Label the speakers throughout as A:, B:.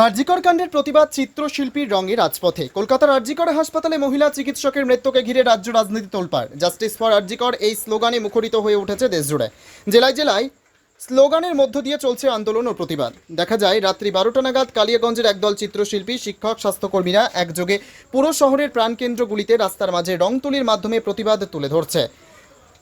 A: হার্জিকর কাণ্ডের প্রতিবাদ চিত্রশিল্পীর রঙে রাজপথে। কলকাতার আরজিকর হাসপাতালে মহিলা চিকিৎসকের মৃত্যুকে ঘিরে রাজ্য রাজনীতি তোলপাড়। জাস্টিস ফর আরজিকর এই স্লোগানে মুখরিত হয়ে উঠেছে দেশজুড়ে। জেলায় জেলায় স্লোগানের মধ্য দিয়ে চলছে আন্দোলন ও প্রতিবাদ। দেখা যায়, রাত্রি বারোটা নাগাদ কালিয়াগঞ্জের একদল চিত্রশিল্পী, শিক্ষক, স্বাস্থ্যকর্মীরা একযোগে পুরো শহরের প্রাণকেন্দ্রগুলিতে রাস্তার মাঝে রং তুলির মাধ্যমে প্রতিবাদ তুলে ধরছে।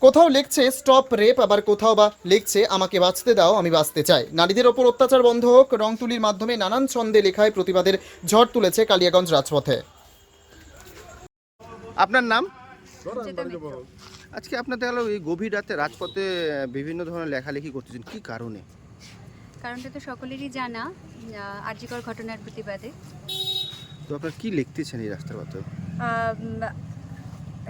A: কোথাও লিখছে স্টপ রেপ আবার কোথাও বা লিখছে আমাকে বাঁচতে দাও আমি বাঁচতে চাই। নারীদের ওপর অত্যাচার বন্ধ হোক রং তুলির মাধ্যমে নানান ছন্দে লেখায় প্রতিবাদের ঝড় তুলেছে কালিয়াগঞ্জ রাজপথে।
B: আপনার নাম? আজকে আপনার দেখা গেলো এই গভীর রাতে রাজপথে বিভিন্ন ধরনের লেখালেখি করতেছেন। কি কারণে?
C: কারণটা তো সকলেরই জানা আর্যিকর ঘটনার প্রতিবাদে।
B: তো আপনার কি লিখতেছেন এই রাস্তার পথে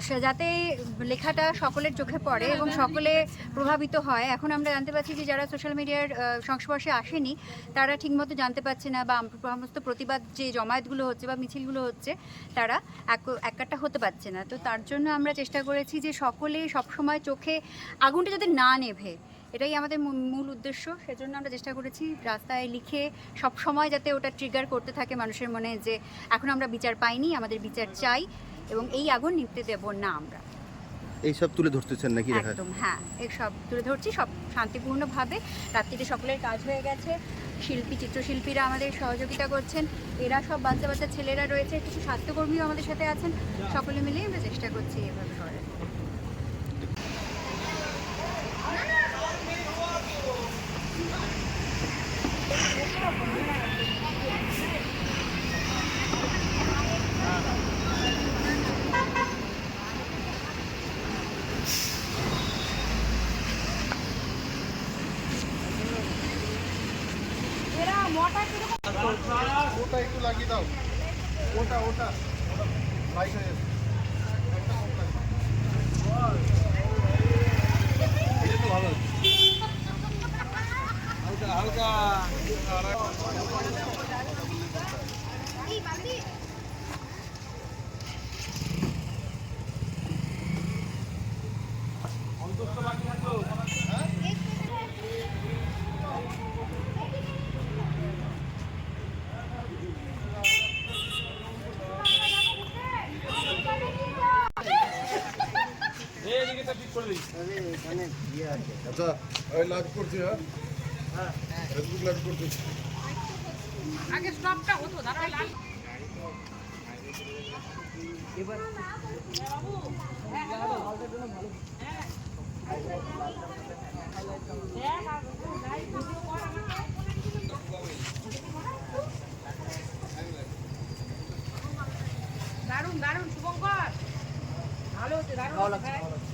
C: সে- যাতে লেখাটা সকলের চোখে পড়ে এবং সকলে প্রভাবিত হয়। এখন আমরা জানতে পারছি যে যারা সোশ্যাল মিডিয়ার সংস্পর্শে আসেনি, তারা ঠিকমতো জানতে পারছে না বা সমস্ত প্রতিবাদ যে জমায়েতগুলো হচ্ছে বা মিছিলগুলো হচ্ছে, তারা এক- একাট্টা হতে পারছে না। তো তার জন্য আমরা চেষ্টা করেছি যে সকলে সবসময় চোখে আগুনটা যাতে না নেভে। এটাই আমাদের মূল- মূল উদ্দেশ্য। সেজন্য আমরা চেষ্টা করেছি রাস্তায় লিখে সব সময় যাতে ওটা ট্রিগার করতে থাকে মানুষের মনে যে, এখন আমরা বিচার পাইনি, আমাদের বিচার চাই। এবং এই আগুন নিভতে দেব না আমরা।
B: এইসব তুলে ধরতেছেন নাকি
C: একদম হ্যাঁ এই সব তুলে ধরছি সব শান্তিপূর্ণভাবে। রাত্রিতে সকলের কাজ হয়ে গেছে শিল্পী চিত্রশিল্পীরা আমাদের সহযোগিতা করছেন এরা সব বাচ্চা বাচ্চা ছেলেরা রয়েছে কিছু স্বাস্থ্যকর্মীও আমাদের সাথে আছেন সকলে মিলেই আমরা চেষ্টা করছি এভাবে করার।
A: ওটা একটু লাগিয়ে দাও। ওটা ওটা। লাইট হয়ে যাবে
D: আচ্ছা ওই লাইভ করছি হ্যাঁ ফেসবুক লাইভ করছি
E: দারুণ দারুণ শুভঙ্কর ভালো হচ্ছে দারুণ হচ্ছে, ভাই। আচ্ছা, বেশি বেশি করতে পারি ইউজ করে না